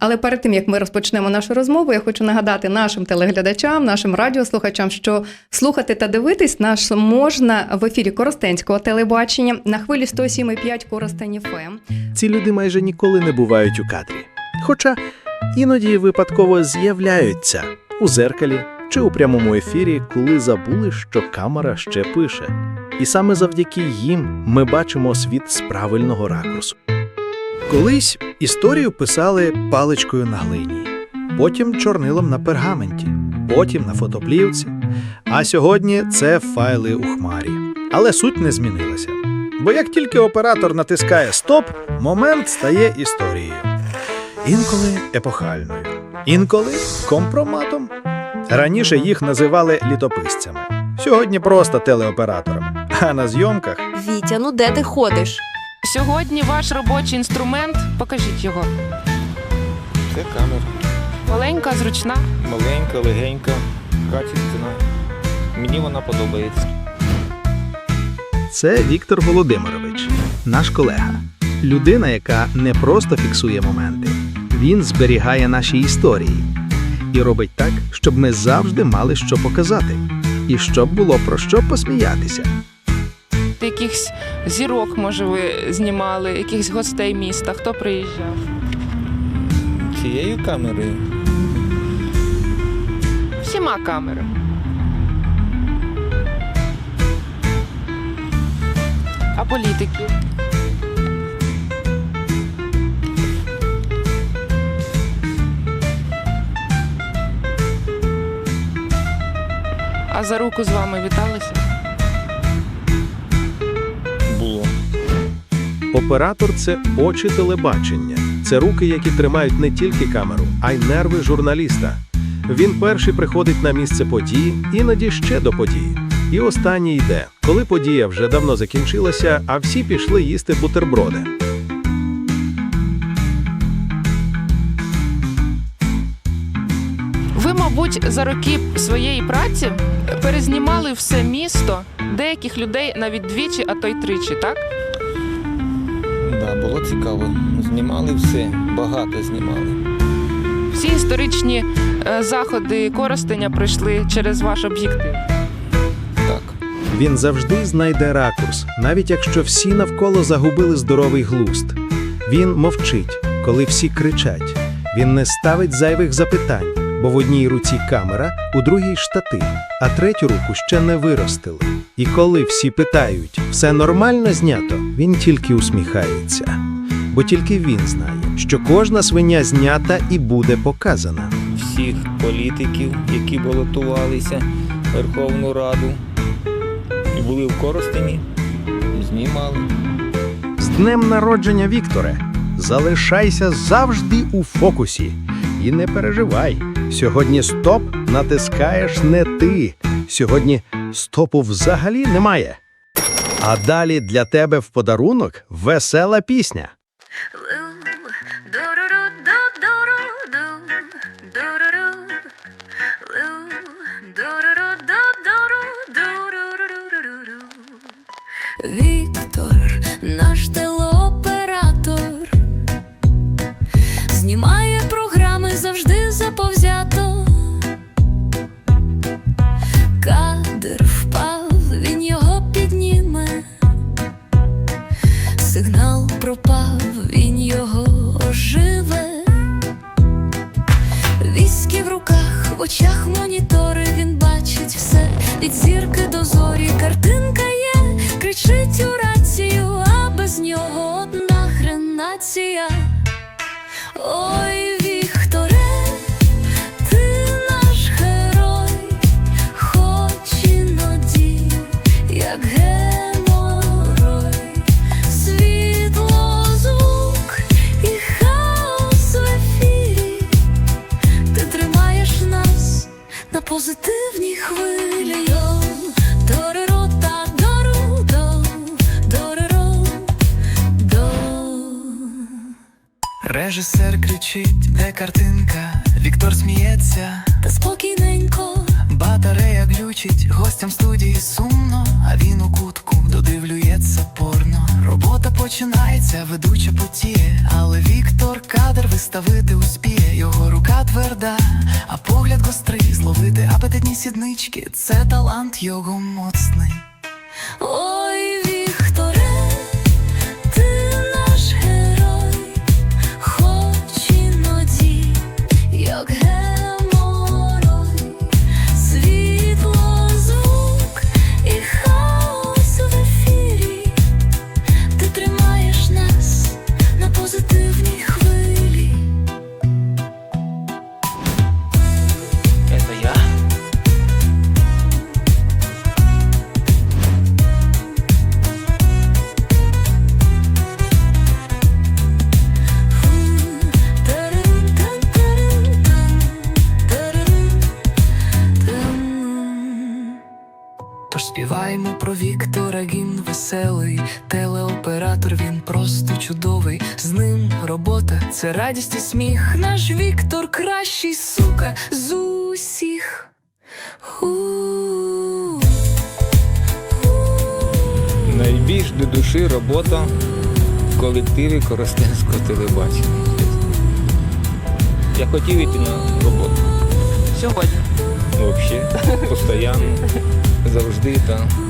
Але перед тим як ми розпочнемо нашу розмову, я хочу нагадати нашим телеглядачам, нашим радіослухачам, що слухати та дивитись нас можна в ефірі Коростенського телебачення на хвилі 107,5 Коростень ФМ. Ці люди майже ніколи не бувають у кадрі. Хоча іноді випадково з'являються у зеркалі чи у прямому ефірі, коли забули, що камера ще пише. І саме завдяки їм ми бачимо світ з правильного ракурсу. Колись історію писали паличкою на глині, потім чорнилом на пергаменті, потім на фотоплівці. А сьогодні це файли у хмарі. Але суть не змінилася. Бо як тільки оператор натискає стоп, момент стає історією. Інколи епохальною, інколи компроматом. Раніше їх називали літописцями, сьогодні просто телеоператорами. А на зйомках Вітя, ну де ти ходиш? Сьогодні ваш робочий інструмент. Покажіть його. Це камера. Маленька, зручна. Маленька, легенька, качественна. Мені вона подобається. це Віктор Володимирович, наш колега. Людина, яка не просто фіксує моменти, він зберігає наші історії і робить так, щоб ми завжди мали що показати, і щоб було про що посміятися. Якихось зірок, може, ви знімали, якихось гостей міста. Хто приїжджав? Цією камерою Всіма камерами. А політики? А за руку з вами віталися? Оператор це очі телебачення, це руки, які тримають не тільки камеру, а й нерви журналіста. Він перший приходить на місце події, іноді ще до події. І останній йде, коли подія вже давно закінчилася, а всі пішли їсти бутерброди. Ви, мабуть, за роки своєї праці перезнімали все місто, деяких людей навіть двічі, а то й тричі, так? Да, було цікаво. Знімали все, багато знімали. Всі історичні е, заходи Коростеня пройшли через ваш об'єктив. Так. Він завжди знайде ракурс, навіть якщо всі навколо загубили здоровий глузд. Він мовчить, коли всі кричать. Він не ставить зайвих запитань, бо в одній руці камера, у другій штатив, а третю руку ще не виростили. І коли всі питають, все нормально знято, він тільки усміхається. Бо тільки він знає, що кожна свиня знята і буде показана. Всіх політиків, які балотувалися в Верховну Раду і були в Коростені, знімали. З днем народження, Вікторе! Залишайся завжди у фокусі. І не переживай. Сьогодні стоп натискаєш не ти. Сьогодні стопу взагалі немає. А далі для тебе в подарунок весела пісня. Віктор, наш телеоператор, від зірки до зорі. Картинка є, кричить у рацію, а без нього одна хренація. Ой, Вікторе, ти наш герой, хоч іноді, як геморой, світло, звук і хаос в ефірі. Ти тримаєш нас на позитивній хвилі. Режисер кричить, де картинка, Віктор сміється, Та спокійненько, батарея глючить, гостям студії сумно, а він у кутку додивлюється порно. Робота починається, ведуча потіє, але Віктор кадр виставити успіє. Його рука тверда, а погляд гострий, зловити апетитні сіднички. Це талант його моцний. Про Віктора, він веселий, телеоператор, він просто чудовий. З ним робота це радість і сміх. Наш Віктор кращий, сука, з усіх. Найбільш до душі робота в колективі Коростенського телебачення. Я хотів йти на роботу. Сьогодні. Взагалі, постійно, завжди там.